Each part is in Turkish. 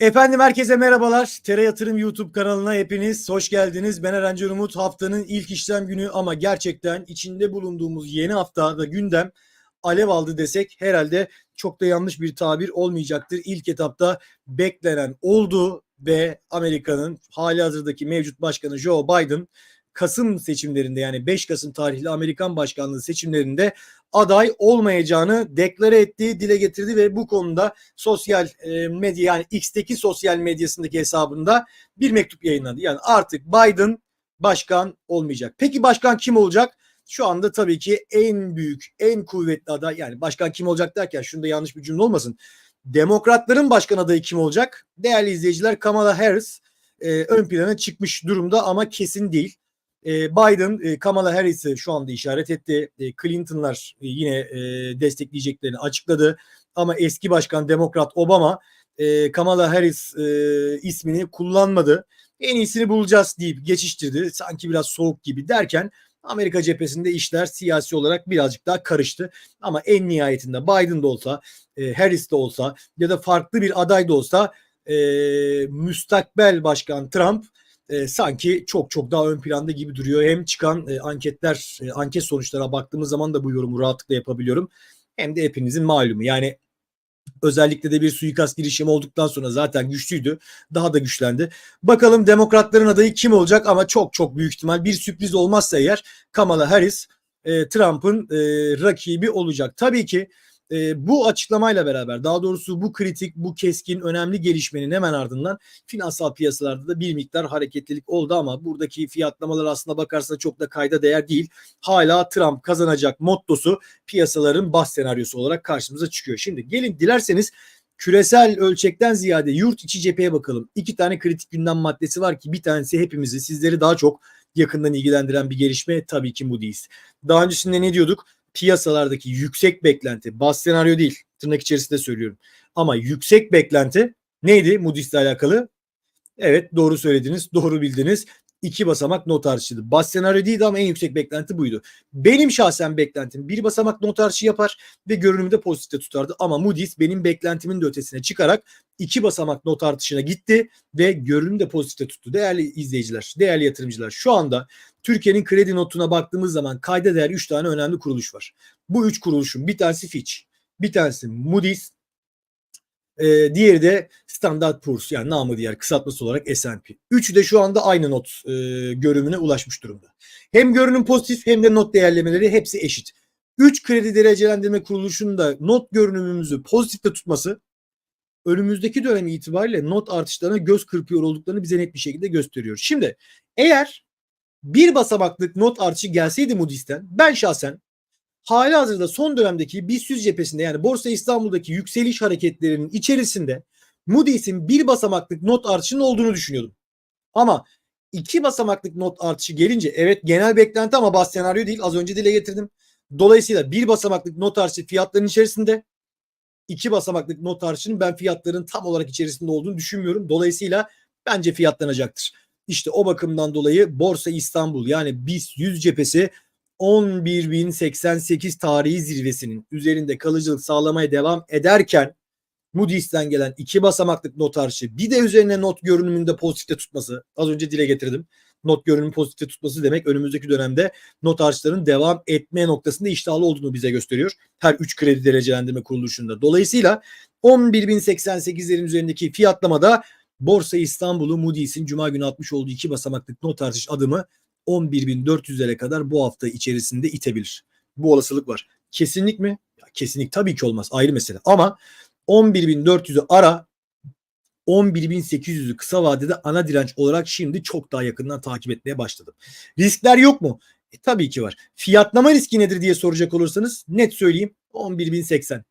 Efendim herkese merhabalar. Tere Yatırım YouTube kanalına hepiniz hoş geldiniz. Ben Eren Can Umut. Haftanın ilk işlem günü ama gerçekten içinde bulunduğumuz yeni haftada gündem alev aldı desek herhalde çok da yanlış bir tabir olmayacaktır. İlk etapta beklenen oldu ve Amerika'nın hali hazırdaki mevcut başkanı Joe Biden Kasım seçimlerinde yani 5 Kasım tarihli Amerikan başkanlığı seçimlerinde aday olmayacağını deklare etti, dile getirdi ve bu konuda sosyal e, medya yani X'teki sosyal medyasındaki hesabında bir mektup yayınladı. Yani artık Biden başkan olmayacak. Peki başkan kim olacak? Şu anda tabii ki en büyük, en kuvvetli aday yani başkan kim olacak derken şunda yanlış bir cümle olmasın. Demokratların başkan adayı kim olacak? Değerli izleyiciler Kamala Harris e, ön plana çıkmış durumda ama kesin değil. E, Biden e, Kamala Harris'i şu anda işaret etti. E, Clinton'lar e, yine destekleyeceklerini açıkladı. Ama eski başkan Demokrat Obama Kamala Harris ismini kullanmadı. En iyisini bulacağız deyip geçiştirdi. Sanki biraz soğuk gibi derken Amerika cephesinde işler siyasi olarak birazcık daha karıştı. Ama en nihayetinde Biden de olsa, Harris de olsa ya da farklı bir aday da olsa müstakbel başkan Trump e, sanki çok çok daha ön planda gibi duruyor. Hem çıkan e, anketler, e, anket sonuçlara baktığımız zaman da bu yorumu rahatlıkla yapabiliyorum. Hem de hepinizin malumu. Yani özellikle de bir suikast girişimi olduktan sonra zaten güçlüydü. Daha da güçlendi. Bakalım demokratların adayı kim olacak ama çok çok büyük ihtimal bir sürpriz olmazsa eğer Kamala Harris e, Trump'ın e, rakibi olacak. Tabii ki e, bu açıklamayla beraber daha doğrusu bu kritik, bu keskin, önemli gelişmenin hemen ardından finansal piyasalarda da bir miktar hareketlilik oldu ama buradaki fiyatlamalar aslında bakarsa çok da kayda değer değil. Hala Trump kazanacak mottosu piyasaların bas senaryosu olarak karşımıza çıkıyor. Şimdi gelin dilerseniz küresel ölçekten ziyade yurt içi cepheye bakalım. İki tane kritik gündem maddesi var ki bir tanesi hepimizi sizleri daha çok yakından ilgilendiren bir gelişme tabii ki Moody's. Daha öncesinde ne diyorduk? Piyasalardaki yüksek beklenti, bas senaryo değil tırnak içerisinde söylüyorum. Ama yüksek beklenti neydi Moody's'le alakalı? Evet doğru söylediniz, doğru bildiniz. İki basamak not artışıydı. Bas senaryo değildi ama en yüksek beklenti buydu. Benim şahsen beklentim bir basamak not yapar ve görünümü de pozitifte tutardı. Ama Moody's benim beklentimin de ötesine çıkarak iki basamak not artışına gitti ve görünümü de pozitifte tuttu. Değerli izleyiciler, değerli yatırımcılar şu anda Türkiye'nin kredi notuna baktığımız zaman kayda değer 3 tane önemli kuruluş var. Bu 3 kuruluşun bir tanesi Fitch, bir tanesi Moody's, e, diğeri de Standard Poor's yani namı diğer kısaltması olarak S&P. Üçü de şu anda aynı not e, görünümüne ulaşmış durumda. Hem görünüm pozitif hem de not değerlemeleri hepsi eşit. 3 kredi derecelendirme kuruluşunun da not görünümümüzü pozitifte tutması önümüzdeki dönem itibariyle not artışlarına göz kırpıyor olduklarını bize net bir şekilde gösteriyor. Şimdi eğer bir basamaklık not artışı gelseydi Moody's'ten ben şahsen hali hazırda son dönemdeki BIST 100 cephesinde yani Borsa İstanbul'daki yükseliş hareketlerinin içerisinde Moody's'in bir basamaklık not artışının olduğunu düşünüyordum. Ama iki basamaklık not artışı gelince evet genel beklenti ama bas senaryo değil az önce dile getirdim. Dolayısıyla bir basamaklık not artışı fiyatların içerisinde iki basamaklık not artışının ben fiyatların tam olarak içerisinde olduğunu düşünmüyorum. Dolayısıyla bence fiyatlanacaktır. İşte o bakımdan dolayı Borsa İstanbul yani BIST 100 cephesi 11.088 tarihi zirvesinin üzerinde kalıcılık sağlamaya devam ederken Moody's'ten gelen iki basamaklık not artışı bir de üzerine not görünümünde pozitifte tutması az önce dile getirdim. Not görünümü pozitifte tutması demek önümüzdeki dönemde not artışlarının devam etme noktasında iştahlı olduğunu bize gösteriyor. Her 3 kredi derecelendirme kuruluşunda. Dolayısıyla 11.088'lerin üzerindeki fiyatlamada Borsa İstanbul'u Moody's'in Cuma günü atmış olduğu iki basamaklık not artış adımı 11.400'lere kadar bu hafta içerisinde itebilir. Bu olasılık var. Kesinlik mi? Ya kesinlik tabii ki olmaz. Ayrı mesele. Ama 11.400'ü ara 11.800'ü kısa vadede ana direnç olarak şimdi çok daha yakından takip etmeye başladım. Riskler yok mu? E, tabii ki var. Fiyatlama riski nedir diye soracak olursanız net söyleyeyim 11.080.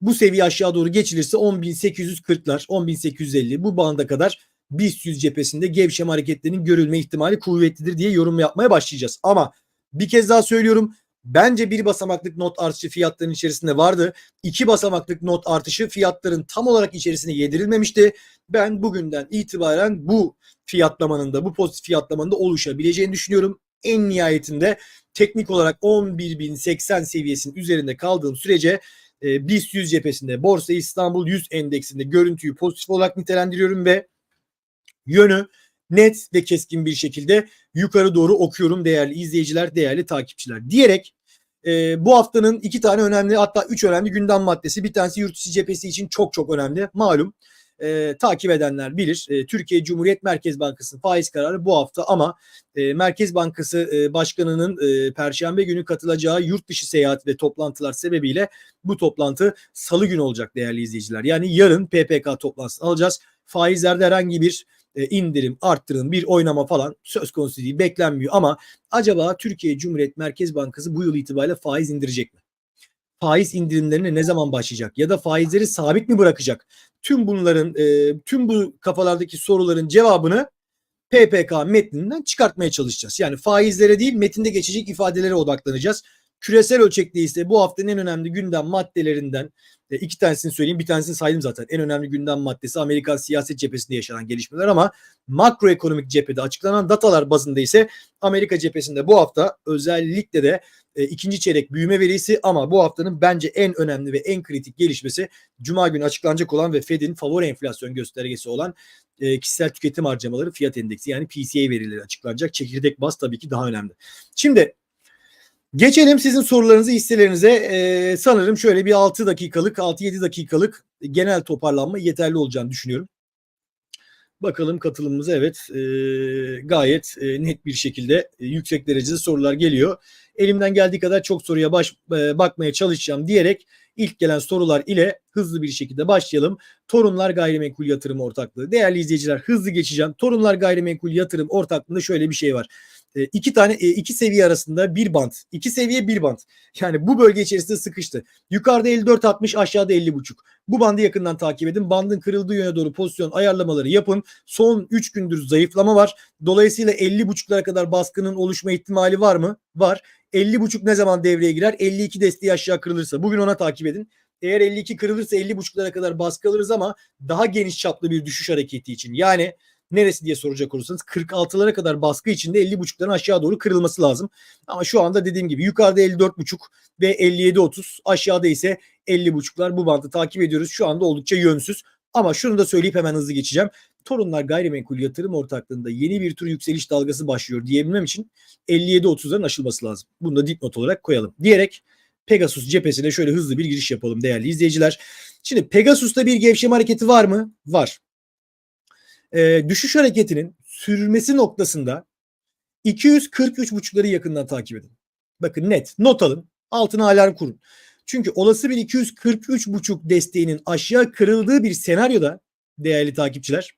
Bu seviye aşağı doğru geçilirse 10.840'lar, 10.850 bu banda kadar BIST 100 cephesinde gevşeme hareketlerinin görülme ihtimali kuvvetlidir diye yorum yapmaya başlayacağız. Ama bir kez daha söylüyorum. Bence bir basamaklık not artışı fiyatların içerisinde vardı. İki basamaklık not artışı fiyatların tam olarak içerisine yedirilmemişti. Ben bugünden itibaren bu fiyatlamanın da bu pozitif fiyatlamanın da oluşabileceğini düşünüyorum. En nihayetinde teknik olarak 11.080 seviyesinin üzerinde kaldığım sürece e, BIST 100 cephesinde Borsa İstanbul 100 endeksinde görüntüyü pozitif olarak nitelendiriyorum ve yönü net ve keskin bir şekilde yukarı doğru okuyorum değerli izleyiciler, değerli takipçiler diyerek e, bu haftanın iki tane önemli hatta üç önemli gündem maddesi. Bir tanesi yurt içi cephesi için çok çok önemli. Malum e, takip edenler bilir. E, Türkiye Cumhuriyet Merkez Bankası'nın faiz kararı bu hafta ama e, Merkez Bankası e, Başkanı'nın e, Perşembe günü katılacağı yurt dışı seyahat ve toplantılar sebebiyle bu toplantı salı günü olacak değerli izleyiciler. Yani yarın PPK toplantısını alacağız. Faizlerde herhangi bir e, indirim, arttırım, bir oynama falan söz konusu değil, beklenmiyor ama acaba Türkiye Cumhuriyet Merkez Bankası bu yıl itibariyle faiz indirecek mi? Faiz indirimlerine ne zaman başlayacak? Ya da faizleri sabit mi bırakacak? Tüm bunların, e, tüm bu kafalardaki soruların cevabını PPK metninden çıkartmaya çalışacağız. Yani faizlere değil metinde geçecek ifadelere odaklanacağız. Küresel ölçekte ise bu haftanın en önemli gündem maddelerinden e, iki tanesini söyleyeyim. Bir tanesini saydım zaten. En önemli gündem maddesi Amerikan siyaset cephesinde yaşanan gelişmeler ama makroekonomik cephede açıklanan datalar bazında ise Amerika cephesinde bu hafta özellikle de e, ikinci çeyrek büyüme verisi ama bu haftanın bence en önemli ve en kritik gelişmesi Cuma günü açıklanacak olan ve Fed'in favori enflasyon göstergesi olan e, kişisel tüketim harcamaları fiyat endeksi yani PCE verileri açıklanacak. Çekirdek baz tabii ki daha önemli. Şimdi Geçelim sizin sorularınızı, hisselerinize. Ee, sanırım şöyle bir 6 dakikalık, 6-7 dakikalık genel toparlanma yeterli olacağını düşünüyorum. Bakalım katılımımıza evet e, gayet e, net bir şekilde e, yüksek derecede sorular geliyor. Elimden geldiği kadar çok soruya baş, e, bakmaya çalışacağım diyerek ilk gelen sorular ile hızlı bir şekilde başlayalım. Torunlar Gayrimenkul Yatırım Ortaklığı. Değerli izleyiciler hızlı geçeceğim. Torunlar Gayrimenkul Yatırım Ortaklığı'nda şöyle bir şey var e, iki tane e, iki seviye arasında bir bant. iki seviye bir bant. Yani bu bölge içerisinde sıkıştı. Yukarıda 54.60 aşağıda 50.5. Bu bandı yakından takip edin. Bandın kırıldığı yöne doğru pozisyon ayarlamaları yapın. Son 3 gündür zayıflama var. Dolayısıyla 50.5'lara kadar baskının oluşma ihtimali var mı? Var. 50.5 ne zaman devreye girer? 52 desteği aşağı kırılırsa. Bugün ona takip edin. Eğer 52 kırılırsa 50.5'lara kadar baskı alırız ama daha geniş çaplı bir düşüş hareketi için. Yani neresi diye soracak olursanız 46'lara kadar baskı içinde 50.5'ların aşağı doğru kırılması lazım. Ama şu anda dediğim gibi yukarıda 54.5 ve 57.30 aşağıda ise 50.5'lar bu bandı takip ediyoruz. Şu anda oldukça yönsüz. Ama şunu da söyleyip hemen hızlı geçeceğim. Torunlar Gayrimenkul Yatırım Ortaklığı'nda yeni bir tür yükseliş dalgası başlıyor diyebilmem için 57.30'ların aşılması lazım. Bunu da dipnot olarak koyalım. Diyerek Pegasus cephesine şöyle hızlı bir giriş yapalım değerli izleyiciler. Şimdi Pegasus'ta bir gevşeme hareketi var mı? Var e, düşüş hareketinin sürülmesi noktasında 243.5'ları yakından takip edin. Bakın net not alın altına alarm kurun. Çünkü olası bir 243.5 desteğinin aşağı kırıldığı bir senaryoda değerli takipçiler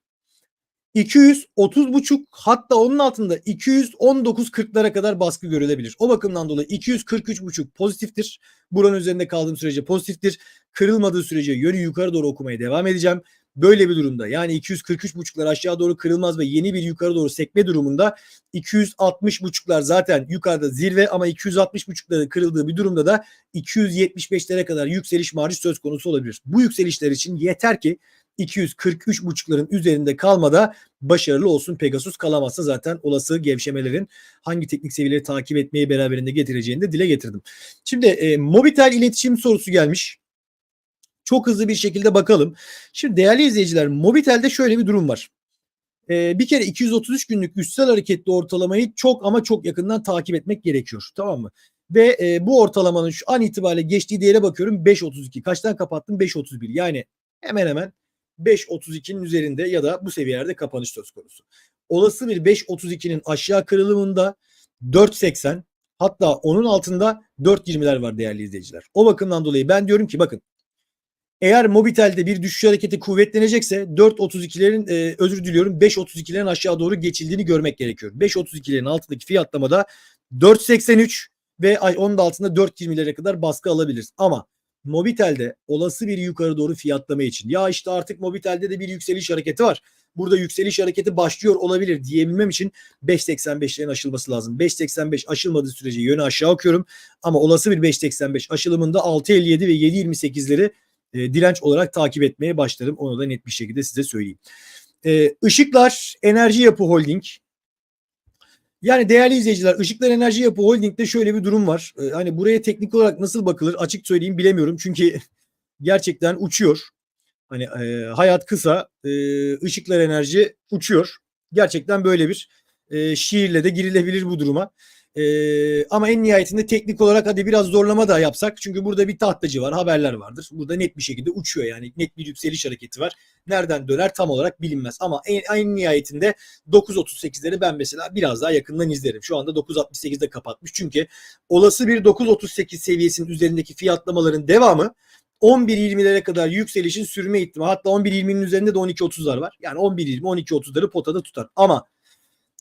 230.5 hatta onun altında 219.40'lara kadar baskı görülebilir. O bakımdan dolayı 243.5 pozitiftir. Buranın üzerinde kaldığım sürece pozitiftir. Kırılmadığı sürece yönü yukarı doğru okumaya devam edeceğim. Böyle bir durumda yani 243.5'lar aşağı doğru kırılmaz ve yeni bir yukarı doğru sekme durumunda 260.5'lar zaten yukarıda zirve ama 260.5'ların kırıldığı bir durumda da 275'lere kadar yükseliş marjı söz konusu olabilir. Bu yükselişler için yeter ki 243.5'ların üzerinde kalmada başarılı olsun. Pegasus kalamazsa zaten olası gevşemelerin hangi teknik seviyeleri takip etmeyi beraberinde getireceğini de dile getirdim. Şimdi e, Mobitel iletişim sorusu gelmiş. Çok hızlı bir şekilde bakalım. Şimdi değerli izleyiciler Mobitel'de şöyle bir durum var. Ee, bir kere 233 günlük üstsel hareketli ortalamayı çok ama çok yakından takip etmek gerekiyor. Tamam mı? Ve e, bu ortalamanın şu an itibariyle geçtiği değere bakıyorum 5.32. Kaçtan kapattım? 5.31. Yani hemen hemen 5.32'nin üzerinde ya da bu seviyelerde kapanış söz konusu. Olası bir 5.32'nin aşağı kırılımında 4.80 hatta onun altında 4.20'ler var değerli izleyiciler. O bakımdan dolayı ben diyorum ki bakın eğer Mobitel'de bir düşüş hareketi kuvvetlenecekse 4.32'lerin e, özür diliyorum 5.32'lerin aşağı doğru geçildiğini görmek gerekiyor. 5.32'lerin altındaki fiyatlamada 4.83 ve ay onun da altında 4.20'lere kadar baskı alabiliriz. Ama Mobitel'de olası bir yukarı doğru fiyatlama için ya işte artık Mobitel'de de bir yükseliş hareketi var. Burada yükseliş hareketi başlıyor olabilir diyebilmem için 5.85'lerin aşılması lazım. 5.85 aşılmadığı sürece yönü aşağı okuyorum. Ama olası bir 5.85 aşılımında 6.57 ve 7.28'leri e, direnç olarak takip etmeye başlarım. Onu da net bir şekilde size söyleyeyim. E, Işıklar Enerji Yapı Holding Yani değerli izleyiciler Işıklar Enerji Yapı Holding'de şöyle bir durum var. Ee, hani buraya teknik olarak nasıl bakılır açık söyleyeyim bilemiyorum. Çünkü gerçekten uçuyor. Hani e, hayat kısa, e, Işıklar Enerji uçuyor. Gerçekten böyle bir e, şiirle de girilebilir bu duruma. E, ama en nihayetinde teknik olarak hadi biraz zorlama da yapsak. Çünkü burada bir tahtacı var, haberler vardır. Burada net bir şekilde uçuyor yani. Net bir yükseliş hareketi var. Nereden döner tam olarak bilinmez. Ama en, en nihayetinde 9.38'leri ben mesela biraz daha yakından izlerim. Şu anda 9.68'de kapatmış. Çünkü olası bir 9.38 seviyesinin üzerindeki fiyatlamaların devamı 11.20'lere kadar yükselişin sürme ihtimali. Hatta 11.20'nin üzerinde de 12.30'lar var. Yani 11.20, 12.30'ları potada tutar. Ama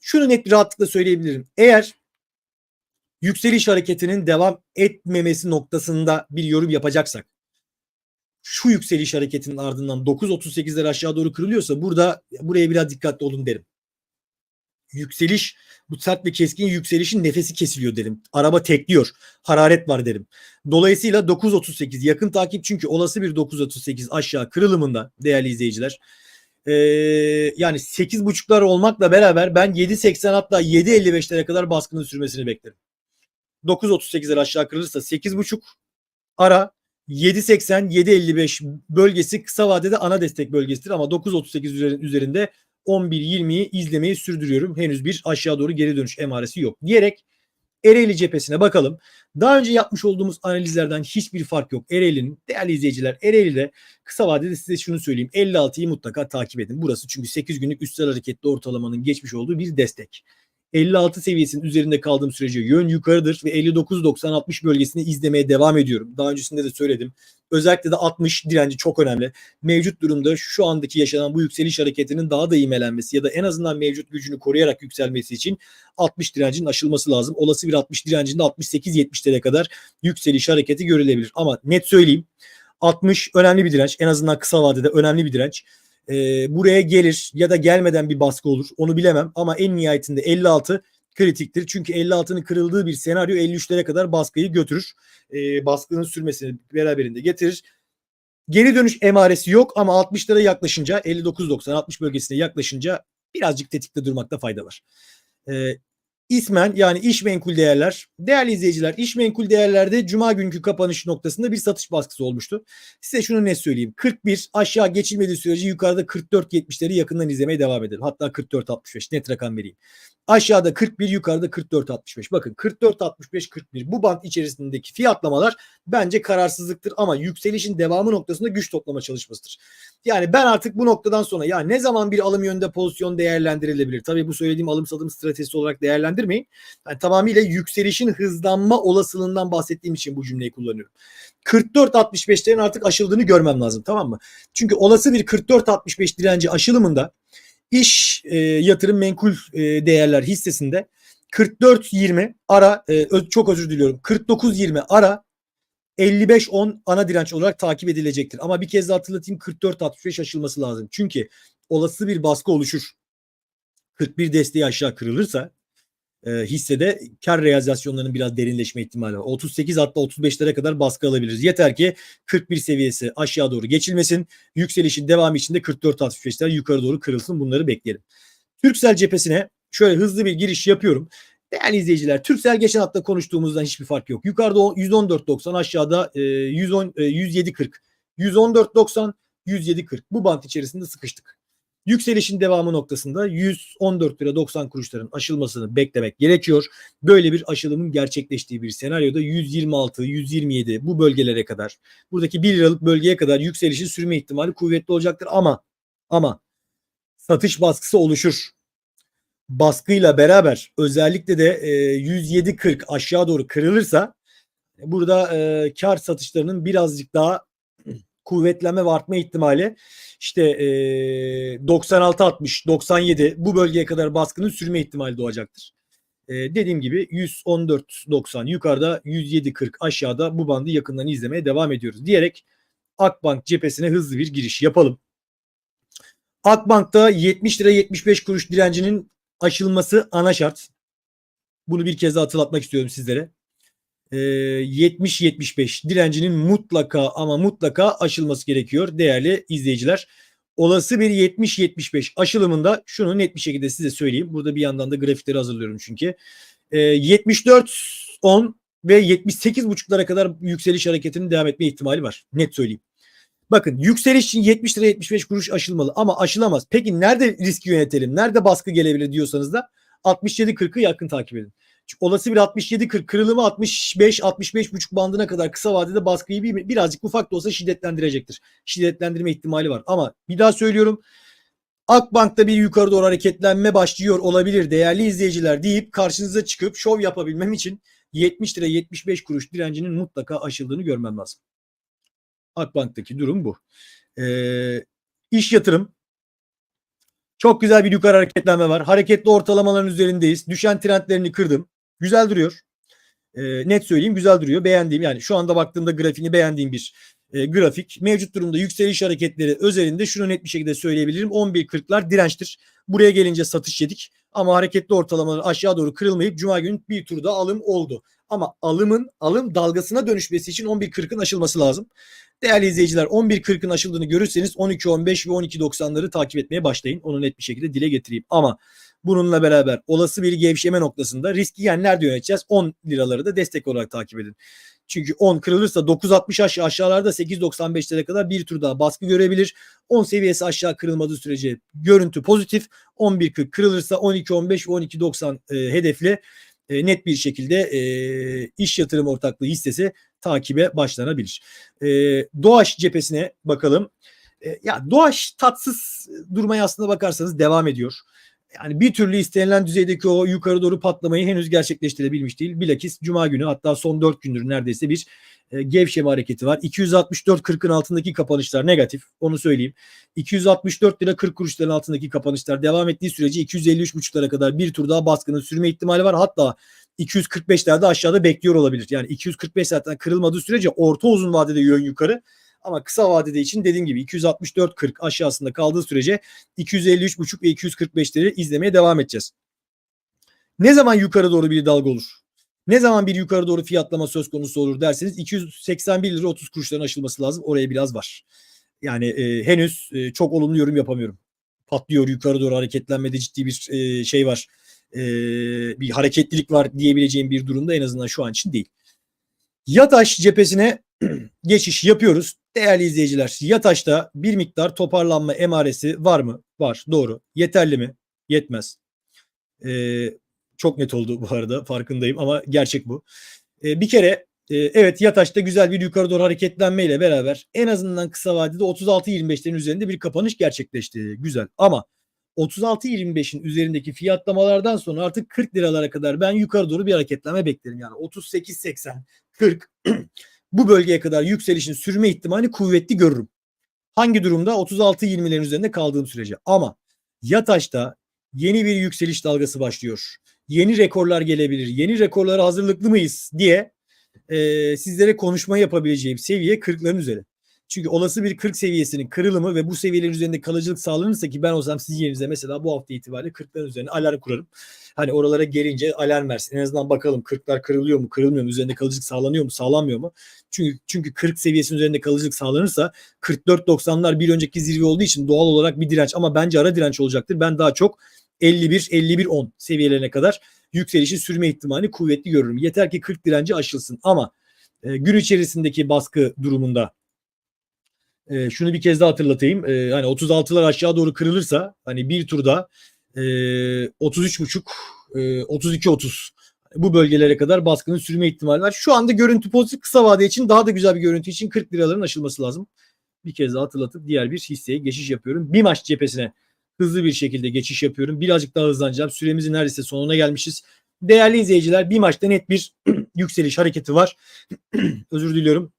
şunu net bir rahatlıkla söyleyebilirim. Eğer yükseliş hareketinin devam etmemesi noktasında bir yorum yapacaksak şu yükseliş hareketinin ardından 9.38'ler aşağı doğru kırılıyorsa burada buraya biraz dikkatli olun derim. Yükseliş bu sert ve keskin yükselişin nefesi kesiliyor derim. Araba tekliyor. Hararet var derim. Dolayısıyla 9.38 yakın takip çünkü olası bir 9.38 aşağı kırılımında değerli izleyiciler. Ee, yani 8.5'lar olmakla beraber ben 7.80 hatta 7.55'lere kadar baskının sürmesini beklerim. 9.38'ler aşağı kırılırsa 8.5 ara 7.80 7.55 bölgesi kısa vadede ana destek bölgesidir ama 9.38 üzerinde 11.20'yi izlemeyi sürdürüyorum. Henüz bir aşağı doğru geri dönüş emaresi yok diyerek Ereğli cephesine bakalım. Daha önce yapmış olduğumuz analizlerden hiçbir fark yok. Ereğli'nin değerli izleyiciler Ereğli'de kısa vadede size şunu söyleyeyim. 56'yı mutlaka takip edin. Burası çünkü 8 günlük üstel hareketli ortalamanın geçmiş olduğu bir destek. 56 seviyesinin üzerinde kaldığım sürece yön yukarıdır ve 59-90-60 bölgesini izlemeye devam ediyorum. Daha öncesinde de söyledim. Özellikle de 60 direnci çok önemli. Mevcut durumda şu andaki yaşanan bu yükseliş hareketinin daha da imelenmesi ya da en azından mevcut gücünü koruyarak yükselmesi için 60 direncinin aşılması lazım. Olası bir 60 direncinde 68-70'lere kadar yükseliş hareketi görülebilir. Ama net söyleyeyim 60 önemli bir direnç. En azından kısa vadede önemli bir direnç e, buraya gelir ya da gelmeden bir baskı olur. Onu bilemem ama en nihayetinde 56 kritiktir. Çünkü 56'nın kırıldığı bir senaryo 53'lere kadar baskıyı götürür. E, baskının sürmesini beraberinde getirir. Geri dönüş emaresi yok ama 60'lara yaklaşınca 59-90-60 bölgesine yaklaşınca birazcık tetikte durmakta fayda var. E, İsmen yani iş menkul değerler. Değerli izleyiciler iş menkul değerlerde cuma günkü kapanış noktasında bir satış baskısı olmuştu. Size şunu ne söyleyeyim. 41 aşağı geçilmediği sürece yukarıda 44-70'leri yakından izlemeye devam edelim. Hatta 44-65 net rakam vereyim. Aşağıda 41 yukarıda 44-65. Bakın 44-65-41 bu band içerisindeki fiyatlamalar bence kararsızlıktır ama yükselişin devamı noktasında güç toplama çalışmasıdır. Yani ben artık bu noktadan sonra ya ne zaman bir alım yönünde pozisyon değerlendirilebilir? Tabii bu söylediğim alım satım stratejisi olarak değerlendirmeyin. Yani tamamıyla yükselişin hızlanma olasılığından bahsettiğim için bu cümleyi kullanıyorum. 44-65'lerin artık aşıldığını görmem lazım tamam mı? Çünkü olası bir 44-65 direnci aşılımında iş e, yatırım menkul e, değerler hissesinde 44-20 ara e, çok özür diliyorum 49-20 ara 55-10 ana direnç olarak takip edilecektir. Ama bir kez daha hatırlatayım 44-65 aşılması lazım. Çünkü olası bir baskı oluşur. 41 desteği aşağı kırılırsa e, hissede kar realizasyonlarının biraz derinleşme ihtimali var. 38 hatta 35'lere kadar baskı alabiliriz. Yeter ki 41 seviyesi aşağı doğru geçilmesin. Yükselişin devamı için de 44-65'ler yukarı doğru kırılsın. Bunları bekleyelim. Türksel cephesine şöyle hızlı bir giriş yapıyorum. Değerli izleyiciler Türksel geçen hafta konuştuğumuzdan hiçbir fark yok. Yukarıda 114.90 aşağıda 110 107.40. 114.90 107.40 bu bant içerisinde sıkıştık. Yükselişin devamı noktasında 114 lira 90 kuruşların aşılmasını beklemek gerekiyor. Böyle bir aşılımın gerçekleştiği bir senaryoda 126, 127 bu bölgelere kadar buradaki 1 liralık bölgeye kadar yükselişin sürme ihtimali kuvvetli olacaktır ama ama satış baskısı oluşur. Baskıyla beraber özellikle de e, 107.40 aşağı doğru kırılırsa burada e, kar satışlarının birazcık daha kuvvetlenme ve artma ihtimali işte e, 96-60, 97 bu bölgeye kadar baskının sürme ihtimali doğacaktır. E, dediğim gibi 114-90 yukarıda 107-40 aşağıda bu bandı yakından izlemeye devam ediyoruz diyerek Akbank cephesine hızlı bir giriş yapalım. Akbank'ta 70 lira 75 kuruş direncinin aşılması ana şart. Bunu bir kez daha hatırlatmak istiyorum sizlere. 70-75 direncinin mutlaka ama mutlaka aşılması gerekiyor değerli izleyiciler. olası bir 70-75 aşılımında şunu net bir şekilde size söyleyeyim. Burada bir yandan da grafikleri hazırlıyorum çünkü. Ee, 74-10 ve 78,5'lara kadar yükseliş hareketinin devam etme ihtimali var. Net söyleyeyim. Bakın yükseliş için 70 lira 75 kuruş aşılmalı ama aşılamaz. Peki nerede riski yönetelim? Nerede baskı gelebilir diyorsanız da 67-40'ı yakın takip edin. Olası bir 67-40 kırılımı 65-65,5 bandına kadar kısa vadede baskıyı bir, birazcık ufak da olsa şiddetlendirecektir. Şiddetlendirme ihtimali var. Ama bir daha söylüyorum. Akbank'ta bir yukarı doğru hareketlenme başlıyor olabilir değerli izleyiciler deyip karşınıza çıkıp şov yapabilmem için 70 lira 75 kuruş direncinin mutlaka aşıldığını görmem lazım. Akbank'taki durum bu. Ee, iş yatırım. Çok güzel bir yukarı hareketlenme var. Hareketli ortalamaların üzerindeyiz. Düşen trendlerini kırdım. Güzel duruyor. Ee, net söyleyeyim güzel duruyor. Beğendiğim yani şu anda baktığımda grafiğini beğendiğim bir e, grafik. Mevcut durumda yükseliş hareketleri özelinde şunu net bir şekilde söyleyebilirim. 11.40'lar dirençtir. Buraya gelince satış yedik. Ama hareketli ortalamalar aşağı doğru kırılmayıp Cuma günü bir turda alım oldu. Ama alımın alım dalgasına dönüşmesi için 11.40'ın aşılması lazım. Değerli izleyiciler 11.40'ın aşıldığını görürseniz 12.15 ve 12.90'ları takip etmeye başlayın. Onu net bir şekilde dile getireyim. Ama bununla beraber olası bir gevşeme noktasında riski nerede yöneteceğiz? 10 liraları da destek olarak takip edin. Çünkü 10 kırılırsa 9.60 aşağı aşağılarda 8.95'lere kadar bir tur daha baskı görebilir. 10 seviyesi aşağı kırılmadığı sürece görüntü pozitif. 11.40 kırılırsa 12.15 ve 12.90 e, hedefle e, net bir şekilde e, iş yatırım ortaklığı hissesi takibe başlanabilir. E, Doğaç cephesine bakalım. E, ya Doğaç tatsız durmaya aslında bakarsanız devam ediyor. Yani bir türlü istenilen düzeydeki o yukarı doğru patlamayı henüz gerçekleştirebilmiş değil. Bilakis Cuma günü hatta son 4 gündür neredeyse bir e, gevşeme hareketi var. 264.40'ın altındaki kapanışlar negatif. Onu söyleyeyim. 264 lira 40 kuruşların altındaki kapanışlar devam ettiği sürece 253.5'lara kadar bir tur daha baskının sürme ihtimali var. Hatta 245'lerde aşağıda bekliyor olabilir. Yani 245 zaten kırılmadığı sürece orta uzun vadede yön yukarı. Ama kısa vadede için dediğim gibi 264.40 aşağısında kaldığı sürece 253.5 ve 245'leri izlemeye devam edeceğiz. Ne zaman yukarı doğru bir dalga olur? Ne zaman bir yukarı doğru fiyatlama söz konusu olur derseniz 281 lira 30 kuruşların aşılması lazım. Oraya biraz var. Yani e, henüz e, çok olumlu yorum yapamıyorum. Patlıyor yukarı doğru hareketlenmede ciddi bir e, şey var. E, bir hareketlilik var diyebileceğim bir durumda en azından şu an için değil. Yataş cephesine geçiş yapıyoruz. Değerli izleyiciler, Yataş'ta bir miktar toparlanma emaresi var mı? Var. Doğru. Yeterli mi? Yetmez. Ee, çok net oldu bu arada farkındayım ama gerçek bu. Ee, bir kere e, evet Yataş'ta güzel bir yukarı doğru hareketlenmeyle beraber en azından kısa vadede 36-25'lerin üzerinde bir kapanış gerçekleşti. Güzel ama 36-25'in üzerindeki fiyatlamalardan sonra artık 40 liralara kadar ben yukarı doğru bir hareketlenme beklerim. Yani 38-80, 40 bu bölgeye kadar yükselişin sürme ihtimali kuvvetli görürüm. Hangi durumda? 36-20'lerin üzerinde kaldığım sürece. Ama Yataş'ta yeni bir yükseliş dalgası başlıyor. Yeni rekorlar gelebilir. Yeni rekorlara hazırlıklı mıyız diye e, sizlere konuşma yapabileceğim seviye 40'ların üzeri. Çünkü olası bir 40 seviyesinin kırılımı ve bu seviyelerin üzerinde kalıcılık sağlanırsa ki ben olsam sizin yerinize mesela bu hafta itibariyle 40'ların üzerine alarm kurarım. Hani oralara gelince alarm versin. En azından bakalım 40'lar kırılıyor mu, kırılmıyor mu, üzerinde kalıcılık sağlanıyor mu, sağlanmıyor mu? Çünkü çünkü 40 seviyesinin üzerinde kalıcılık sağlanırsa 44-90'lar bir önceki zirve olduğu için doğal olarak bir direnç ama bence ara direnç olacaktır. Ben daha çok 51-51-10 seviyelerine kadar yükselişi sürme ihtimali kuvvetli görürüm. Yeter ki 40 direnci aşılsın ama e, gün içerisindeki baskı durumunda e, şunu bir kez daha hatırlatayım. E, hani 36'lar aşağı doğru kırılırsa hani bir turda e, 33.5 e, 32-30 bu bölgelere kadar baskının sürme ihtimali var. Şu anda görüntü pozitif kısa vade için daha da güzel bir görüntü için 40 liraların aşılması lazım. Bir kez daha hatırlatıp diğer bir hisseye geçiş yapıyorum. Bir maç cephesine hızlı bir şekilde geçiş yapıyorum. Birazcık daha hızlanacağım. Süremizin neredeyse sonuna gelmişiz. Değerli izleyiciler bir maçta net bir yükseliş hareketi var. Özür diliyorum.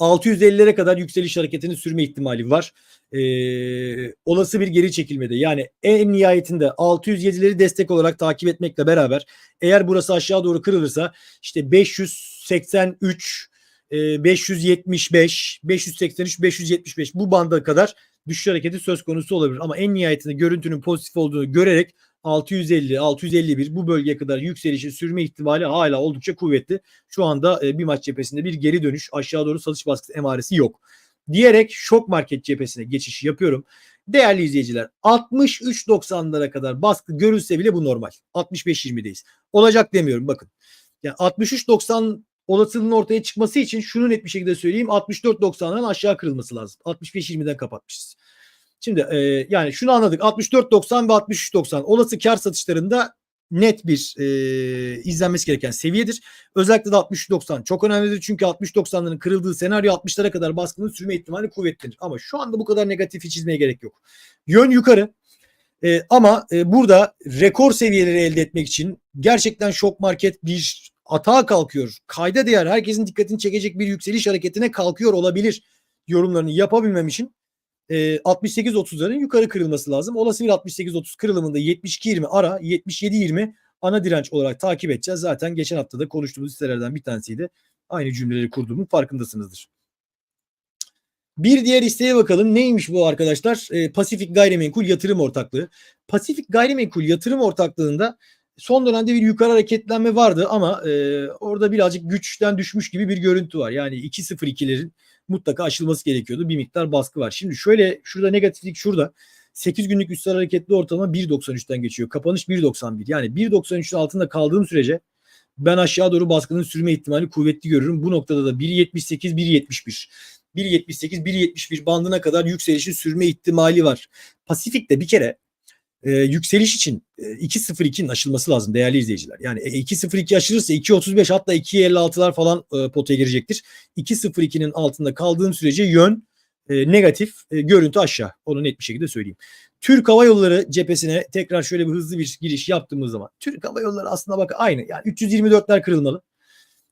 650'lere kadar yükseliş hareketini sürme ihtimali var. Ee, olası bir geri çekilmede yani en nihayetinde 607'leri destek olarak takip etmekle beraber eğer burası aşağı doğru kırılırsa işte 583 575 583 575 bu banda kadar düşüş hareketi söz konusu olabilir ama en nihayetinde görüntünün pozitif olduğunu görerek 650, 651 bu bölgeye kadar yükselişi sürme ihtimali hala oldukça kuvvetli. Şu anda e, bir maç cephesinde bir geri dönüş aşağı doğru satış baskısı emaresi yok. diyerek şok market cephesine geçiş yapıyorum. Değerli izleyiciler 63.90'lara kadar baskı görülse bile bu normal. 65-20'deyiz. Olacak demiyorum bakın. Yani 63.90 olasılığının ortaya çıkması için şunu net bir şekilde söyleyeyim. 64.90'dan aşağı kırılması lazım. 65-20'den kapatmışız. Şimdi e, yani şunu anladık. 64.90 ve 63.90 olası kar satışlarında net bir e, izlenmesi gereken seviyedir. Özellikle de 63.90 çok önemlidir. Çünkü 60-90'ların kırıldığı senaryo 60'lara kadar baskının sürme ihtimali kuvvetlidir. Ama şu anda bu kadar negatifi çizmeye gerek yok. Yön yukarı. E, ama e, burada rekor seviyeleri elde etmek için gerçekten şok market bir atağa kalkıyor. Kayda değer herkesin dikkatini çekecek bir yükseliş hareketine kalkıyor olabilir yorumlarını yapabilmem için e, 68-30'ların yukarı kırılması lazım. Olası bir 68-30 kırılımında 72-20 ara 77-20 ana direnç olarak takip edeceğiz. Zaten geçen hafta da konuştuğumuz listelerden bir tanesiydi. Aynı cümleleri kurduğumun farkındasınızdır. Bir diğer isteğe bakalım. Neymiş bu arkadaşlar? E, Pasifik Gayrimenkul Yatırım Ortaklığı. Pasifik Gayrimenkul Yatırım Ortaklığı'nda son dönemde bir yukarı hareketlenme vardı ama e, orada birazcık güçten düşmüş gibi bir görüntü var. Yani 2.02'lerin mutlaka aşılması gerekiyordu. Bir miktar baskı var. Şimdi şöyle şurada negatiflik şurada. 8 günlük üstel hareketli ortalama 1.93'ten geçiyor. Kapanış 1.91. Yani 1.93'ün altında kaldığım sürece ben aşağı doğru baskının sürme ihtimali kuvvetli görürüm. Bu noktada da 1.78 1.71 1.78 1.71 bandına kadar yükselişin sürme ihtimali var. Pasifik'te bir kere e, yükseliş için e, 2.02'nin aşılması lazım değerli izleyiciler. Yani e, 2.02 aşılırsa 2.35 hatta 2.56'lar falan e, potaya girecektir. 2.02'nin altında kaldığım sürece yön e, negatif, e, görüntü aşağı. Onu net bir şekilde söyleyeyim. Türk Hava Yolları cephesine tekrar şöyle bir hızlı bir giriş yaptığımız zaman Türk Hava Yolları aslında bak aynı. Yani 324'ler kırılmalı.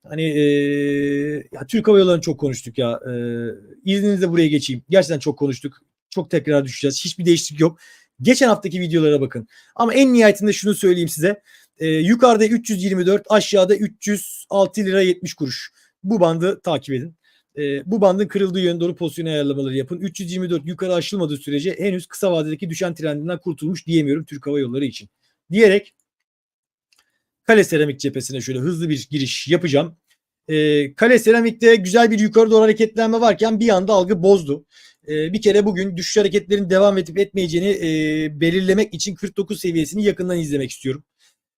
Hani e, ya Türk Hava Yolları'nı çok konuştuk ya. E, izninizle buraya geçeyim. Gerçekten çok konuştuk. Çok tekrar düşeceğiz. Hiçbir değişiklik yok. Geçen haftaki videolara bakın. Ama en nihayetinde şunu söyleyeyim size. E, yukarıda 324, aşağıda 306 lira 70 kuruş. Bu bandı takip edin. E, bu bandın kırıldığı yöne doğru pozisyon ayarlamaları yapın. 324 yukarı aşılmadığı sürece henüz kısa vadedeki düşen trendinden kurtulmuş diyemiyorum Türk Hava Yolları için. Diyerek Kale Seramik cephesine şöyle hızlı bir giriş yapacağım. E, Kale Seramik'te güzel bir yukarı doğru hareketlenme varken bir anda algı bozdu. E, bir kere bugün düşüş hareketlerin devam edip etmeyeceğini e, belirlemek için 49 seviyesini yakından izlemek istiyorum.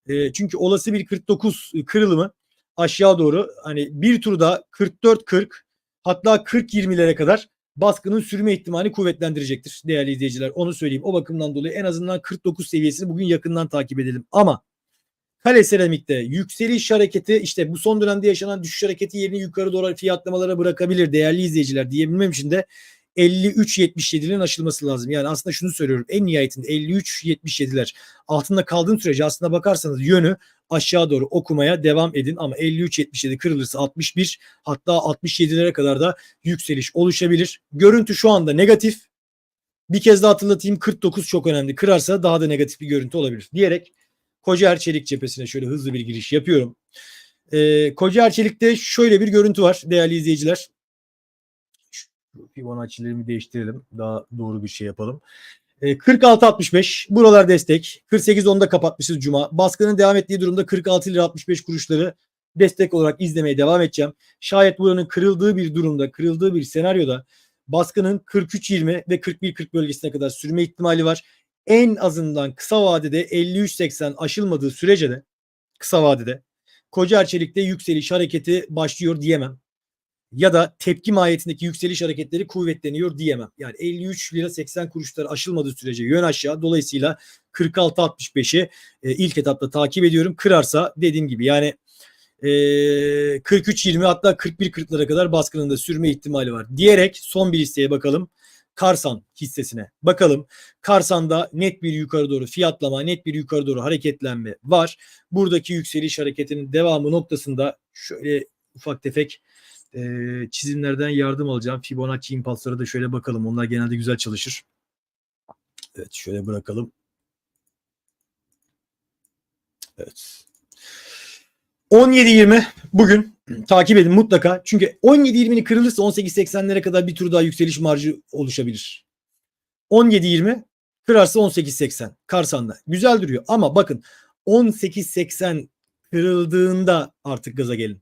E, çünkü olası bir 49 kırılımı aşağı doğru hani bir turda 44-40 hatta 40-20'lere kadar baskının sürme ihtimali kuvvetlendirecektir değerli izleyiciler. Onu söyleyeyim. O bakımdan dolayı en azından 49 seviyesini bugün yakından takip edelim. Ama Kale Seramik'te yükseliş hareketi işte bu son dönemde yaşanan düşüş hareketi yerini yukarı doğru fiyatlamalara bırakabilir değerli izleyiciler diyebilmem için de 53.77'nin aşılması lazım. Yani aslında şunu söylüyorum en nihayetinde 53.77'ler altında kaldığım sürece aslında bakarsanız yönü aşağı doğru okumaya devam edin ama 53.77 kırılırsa 61 hatta 67'lere kadar da yükseliş oluşabilir. Görüntü şu anda negatif. Bir kez daha hatırlatayım 49 çok önemli. Kırarsa daha da negatif bir görüntü olabilir diyerek Kocaer Çelik cephesine şöyle hızlı bir giriş yapıyorum. Ee, Kocaer Çelik'te şöyle bir görüntü var değerli izleyiciler. Fibonacci'lerimi değiştirelim. Daha doğru bir şey yapalım. E, 46.65 buralar destek. 48.10'da kapatmışız Cuma. Baskının devam ettiği durumda 46 lira 65 kuruşları destek olarak izlemeye devam edeceğim. Şayet buranın kırıldığı bir durumda, kırıldığı bir senaryoda baskının 43.20 ve 41.40 bölgesine kadar sürme ihtimali var. En azından kısa vadede 53.80 aşılmadığı sürece de kısa vadede Koca Çelik'te yükseliş hareketi başlıyor diyemem ya da tepki mahiyetindeki yükseliş hareketleri kuvvetleniyor diyemem. Yani 53 lira 80 kuruşlar aşılmadığı sürece yön aşağı. Dolayısıyla 46-65'i e, ilk etapta takip ediyorum. Kırarsa dediğim gibi yani e, 43-20 hatta 41-40'lara kadar baskının da sürme ihtimali var. Diyerek son bir listeye bakalım. Karsan hissesine bakalım. Karsan'da net bir yukarı doğru fiyatlama, net bir yukarı doğru hareketlenme var. Buradaki yükseliş hareketinin devamı noktasında şöyle ufak tefek e, çizimlerden yardım alacağım. Fibonacci impulsları da şöyle bakalım. Onlar genelde güzel çalışır. Evet şöyle bırakalım. Evet. 17-20 bugün takip edin mutlaka. Çünkü 17-20'ni kırılırsa 18-80'lere kadar bir tur daha yükseliş marjı oluşabilir. 17-20 kırarsa 18-80 Karsan'da. Güzel duruyor ama bakın 18-80 kırıldığında artık gaza gelin.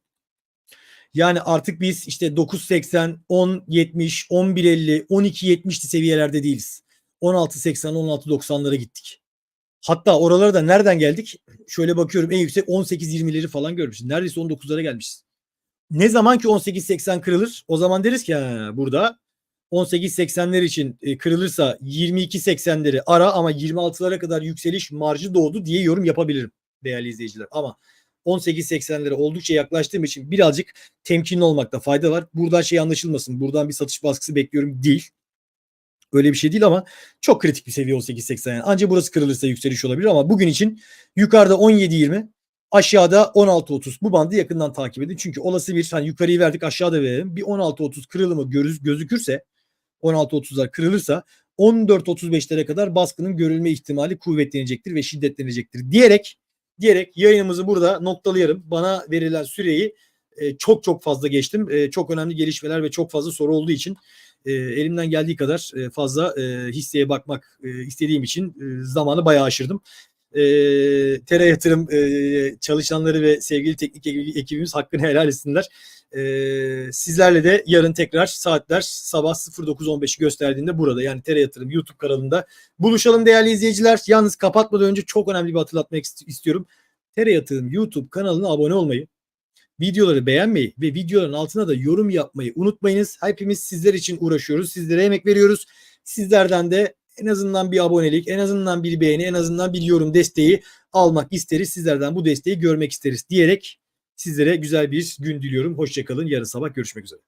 Yani artık biz işte 9.80, 10.70, 11.50, 12.70'li seviyelerde değiliz. 16.80, 16.90'lara gittik. Hatta oralara da nereden geldik? Şöyle bakıyorum en yüksek 18-20'leri falan görmüşüz. Neredeyse 19'lara gelmişiz. Ne zaman ki 18.80 kırılır o zaman deriz ki ha, burada 18.80'ler için e, kırılırsa 22.80'leri ara ama 26'lara kadar yükseliş marjı doğdu diye yorum yapabilirim değerli izleyiciler. Ama 18.80'lere oldukça yaklaştığım için birazcık temkinli olmakta fayda var. Buradan şey anlaşılmasın. Buradan bir satış baskısı bekliyorum değil. Öyle bir şey değil ama çok kritik bir seviye 18.80 yani. Ancak burası kırılırsa yükseliş olabilir ama bugün için yukarıda 17.20 aşağıda 16.30 bu bandı yakından takip edin. Çünkü olası bir hani yukarıyı verdik aşağıda verelim. Bir 16.30 kırılımı görüz, gözükürse 16.30'lar kırılırsa 14.35'lere kadar baskının görülme ihtimali kuvvetlenecektir ve şiddetlenecektir diyerek diyerek yayınımızı burada noktalayalım. Bana verilen süreyi e, çok çok fazla geçtim. E, çok önemli gelişmeler ve çok fazla soru olduğu için e, elimden geldiği kadar e, fazla e, hisseye bakmak e, istediğim için e, zamanı bayağı aşırdım. E, Tera Yatırım e, çalışanları ve sevgili teknik ekibi- ekibimiz hakkını helal etsinler. E, sizlerle de yarın tekrar saatler sabah 09.15'i gösterdiğinde burada yani Tera Yatırım YouTube kanalında buluşalım değerli izleyiciler. Yalnız kapatmadan önce çok önemli bir hatırlatmak ist- istiyorum. Tera Yatırım YouTube kanalına abone olmayı, videoları beğenmeyi ve videoların altına da yorum yapmayı unutmayınız. Hepimiz sizler için uğraşıyoruz. Sizlere emek veriyoruz. Sizlerden de en azından bir abonelik, en azından bir beğeni, en azından bir yorum desteği almak isteriz. Sizlerden bu desteği görmek isteriz diyerek sizlere güzel bir gün diliyorum. Hoşçakalın. Yarın sabah görüşmek üzere.